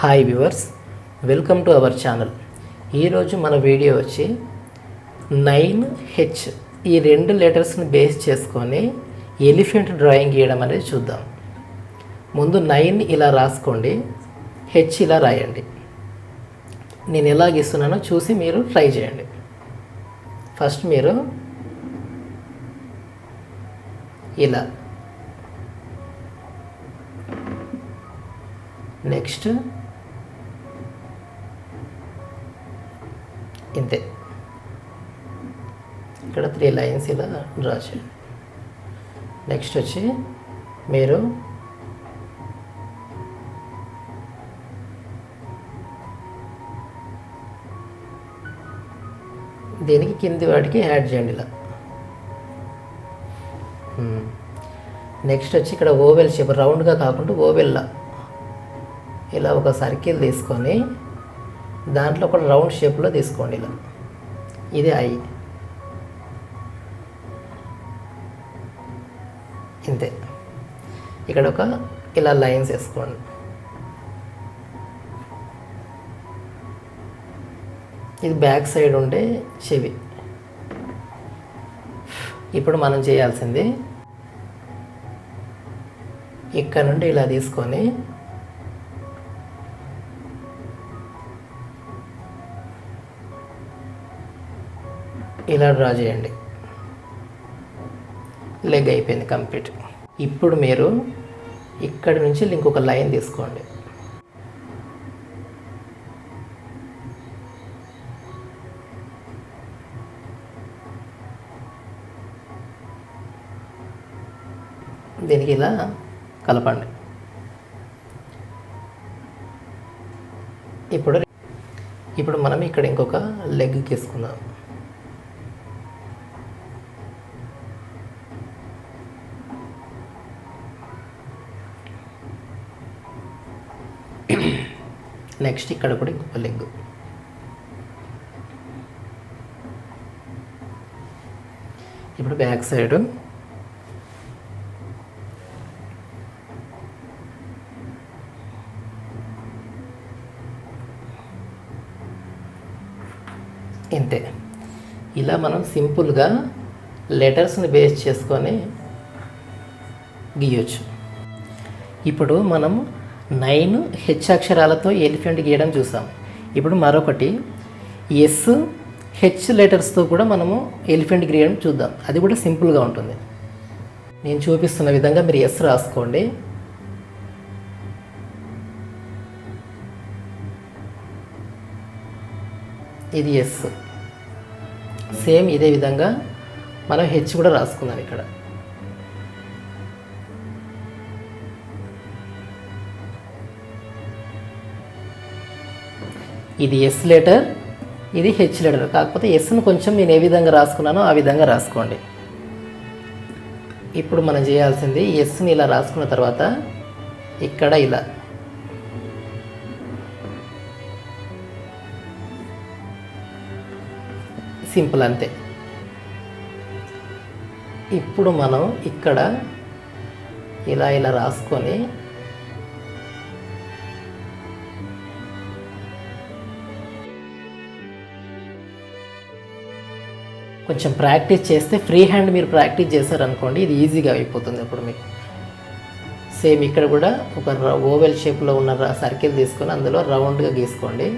Hi viewers welcome to our channel. ఈరోజు మన video వచ్చి నైన్ హెచ్ ఈ రెండు లెటర్స్ని బేస్ చేసుకొని ఎలిఫెంట్ డ్రాయింగ్ గీయడం అనేది చూద్దాం. ముందు నైన్ ఇలా రాసుకోండి హెచ్ ఇలా రాయండి. నేను ఎలా గీస్తున్నానో చూసి మీరు ట్రై చేయండి. ఫస్ట్ మీరు ఇలా నెక్స్ట్ ఇంతే ఇక్కడ త్రీ లైన్స్ ఇలా డ్రా చేయండి నెక్స్ట్ వచ్చి మీరు దీనికి కింది వాటికి యాడ్ చేయండి ఇలా. Hmm. నెక్స్ట్ వచ్చి ఇక్కడ ఓవెల్ షేప్ రౌండ్గా కాకుండా ఓవెల్లా ఇలా ఒక సర్కిల్ తీసుకొని దాంట్లో ఒక రౌండ్ షేప్లో తీసుకోండి ఇలా. ఇది ఐ. ఇంతే. ఇక్కడ ఒక ఇలా లైన్స్ వేసుకోండి. ఇది బ్యాక్ సైడ్ ఉండే చెవి. ఇప్పుడు మనం చేయాల్సింది ఇక్కడ నుండి ఇలా తీసుకొని ఇలా డ్రా చేయండి. లెగ్ అయిపోయింది కంప్లీట్. ఇప్పుడు మీరు ఇక్కడి నుంచి ఇంకొక లైన్ తీసుకోండి. దీనికి ఇలా కలపండి. ఇప్పుడు ఇప్పుడు మనం ఇక్కడ ఇంకొక లెగ్ తీసుకుందాం నెక్స్ట్ ఇక్కడ కూడా ఇంకొక లెగ్. ఇప్పుడు బ్యాక్ సైడ్. ఇంతే. ఇలా మనం సింపుల్గా లెటర్స్ని బేస్ చేసుకొని గీయొచ్చు. ఇప్పుడు మనం నైన్ హెచ్ అక్షరాలతో ఎలిఫెంట్ గీయడం చూసాం. ఇప్పుడు మరొకటి ఎస్ హెచ్ లెటర్స్తో కూడా మనము ఎలిఫెంట్ గీయడం చూద్దాం. అది కూడా సింపుల్గా ఉంటుంది. నేను చూపిస్తున్న విధంగా మీరు ఎస్ రాసుకోండి. ఇది ఎస్. సేమ్ ఇదే విధంగా మనం హెచ్ కూడా రాసుకుందాం ఇక్కడ. ఇది ఎస్ లెటర్ ఇది హెచ్ లెటర్ కాకపోతే ఎస్ను కొంచెం నేను ఏ విధంగా రాసుకున్నానో ఆ విధంగా రాసుకోండి. ఇప్పుడు మనం చేయాల్సింది ఎస్ని ఇలా రాసుకున్న తర్వాత ఇక్కడ ఇలా. సింపుల్ అంతే. ఇప్పుడు మనం ఇక్కడ ఇలా ఇలా రాసుకొని కొంచెం ప్రాక్టీస్ చేస్తే ఫ్రీ హ్యాండ్ మీరు ప్రాక్టీస్ చేశారనుకోండి ఇది ఈజీగా అయిపోతుంది అప్పుడు మీకు. సేమ్ ఇక్కడ కూడా ఒక ఓవెల్ షేప్లో ఉన్న సర్కిల్ తీసుకొని అందులో రౌండ్గా గీసుకోండి.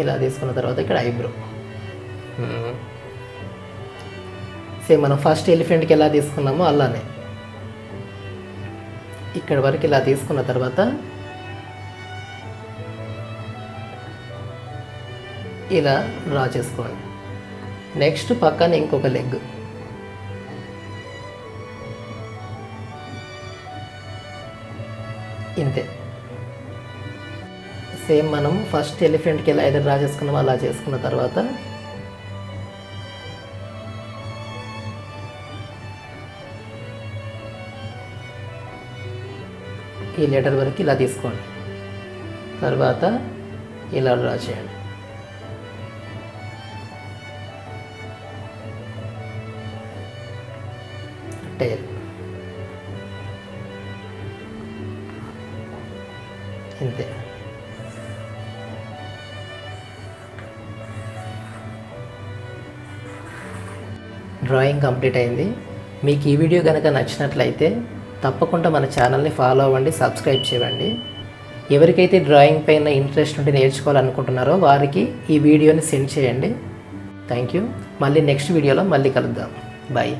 ఇలా తీసుకున్న తర్వాత ఇక్కడ ఐబ్రో. సేమ్ మనం ఫస్ట్ ఎలిఫెంట్కి ఎలా తీసుకున్నామో అలానే. ఇక్కడ వరకు ఇలా తీసుకున్న తర్వాత ఇలా డ్రా చేసుకోండి. నెక్స్ట్ పక్కన ఇంకొక లెగ్. ఇంతే. సేమ్ మనం ఫస్ట్ ఎలిఫెంట్కి ఎలా అయితే డ్రా చేసుకున్నామో అలా చేసుకున్న తర్వాత ఈ లెటర్ వరకు ఇలా తీసుకోండి. తర్వాత ఇలా డ్రా చేయండి. టైల్ ఇంతే. డ్రాయింగ్ కంప్లీట్ అయింది. మీకు ఈ వీడియో కనుక నచ్చినట్లయితే తప్పకుండా మన ఛానల్ని ఫాలో అవ్వండి సబ్స్క్రైబ్ చేయండి. ఎవరికైతే డ్రాయింగ్ పైన ఇంట్రెస్ట్ ఉండి నేర్చుకోవాలనుకుంటున్నారో వారికి ఈ వీడియోని సెండ్ చేయండి. Thank you. మళ్ళీ నెక్స్ట్ వీడియోలో మళ్ళీ కలుద్దాం. బాయ్.